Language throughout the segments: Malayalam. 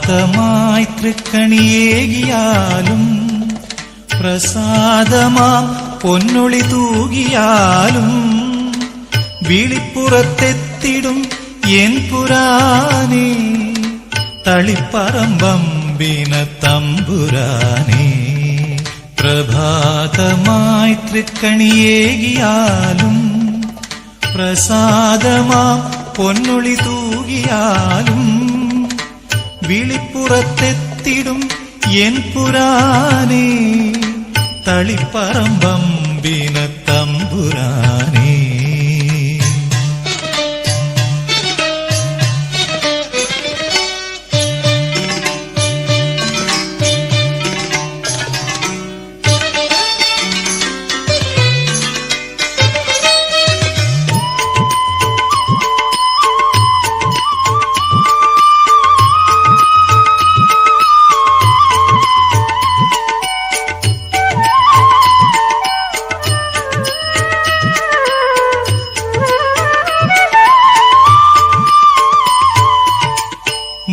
പ്രഭാതമായി തൃക്കണിയേകിയാലും പ്രസാദമാം പൊന്നൊളി തൂകിയാലും വിളിപ്പുറത്തെത്തിടും എൻ പുരാനേ തളിപ്പറമ്പമ്പിന തമ്പുരാനേ. പ്രഭാതമായി തൃക്കണിയേകിയാലും പ്രസാദമാം പൊന്നൊളി തൂകിയാലും വിളിപ്പുറത്തെത്തിടും എൻ പുരാനേ തളിപ്പറമ്പമ്പിന തമ്പുരാനേ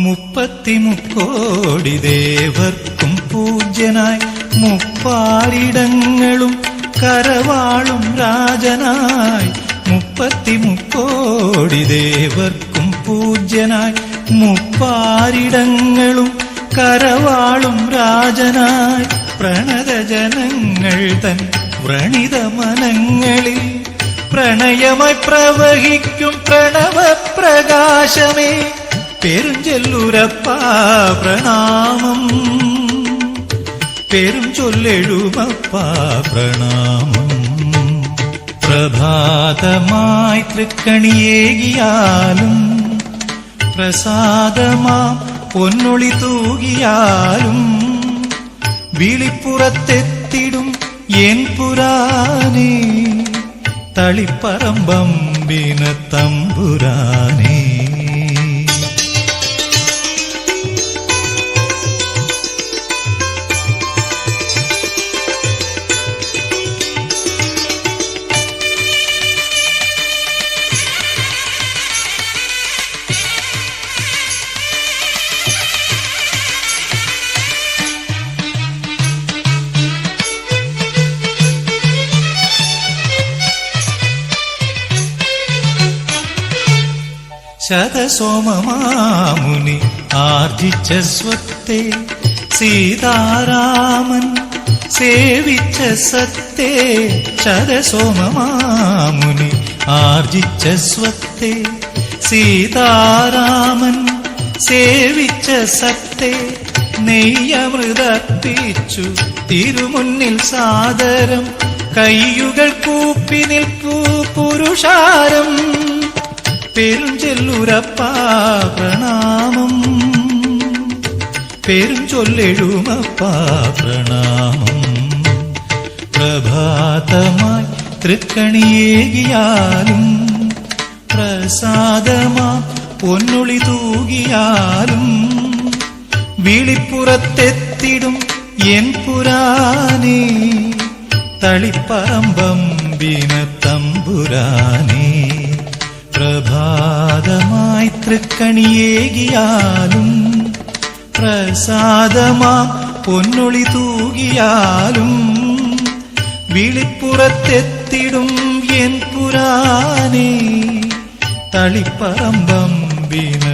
മുപ്പത്തിമുക്കോടി ദേവർക്കും പൂജ്യനായി മുപ്പാരിടങ്ങളും കരവാളും രാജനായി മുപ്പത്തിമുക്കോടി ദേവർക്കും പൂജ്യനായി മുപ്പാരിടങ്ങളും കരവാളും രാജനായി പ്രണതജനങ്ങൾ തൻ വ്രണിത മനങ്ങളിൽ പ്രണയമായി പ്രവഹിക്കും പ്രണവപ്രകാശമേ പെരുഞ്ചൊല്ലുരപ്പ പ്രണാമം പെരും ചൊല്ലെഴുമപ്പ പ്രണാമം പ്രഭാതമായി തൃക്കണിയേകിയാലും പ്രസാദമാം പൊന്നൊളി തൂകിയാലും വിളിപ്പുറത്തെത്തിടും എൻ പുരാനേ തളിപ്പറമ്പമ്പിന തമ്പുരാനേ ശതസോമമാമുനി ആർജിച്ച സ്വത്തെ സീതാരാമൻ സേവിച്ച സത്തെ ശതസോമമാമുനി ആർജിച്ച സ്വത്തെ സീതാരാമൻ സേവിച്ച സത്തെ നെയ്യമൃതർപ്പിച്ചു. തിരുമുന്നിൽ സാദരം കയ്യുകൾ കൂപ്പി നിൽക്കൂ പുരുഷാരം. പെരുഞ്ചൊല്ലുരപ്പ പ്രണാമം. പെരുഞ്ചൊല്ലെഴുമപ്പാ പ്രണാമം. പ്രഭാതമായി തൃക്കണിയേകിയാലും പ്രസാദമാ പൊന്നുളി തൂകിയാലും വിളിപ്പുറത്തെത്തിടും എൻ പുരാനേ തളിപ്പറമ്പം തമ്പുരാനേ. പ്രഭാതമായി തൃക്കണിയേകിയാലും പ്രസാദമാ പൊന്നൊളി തൂകിയാലും വിളിപ്പുറത്തെത്തിടും എൻ പുരാനേ തളിപ്പറമ്പമ്പിന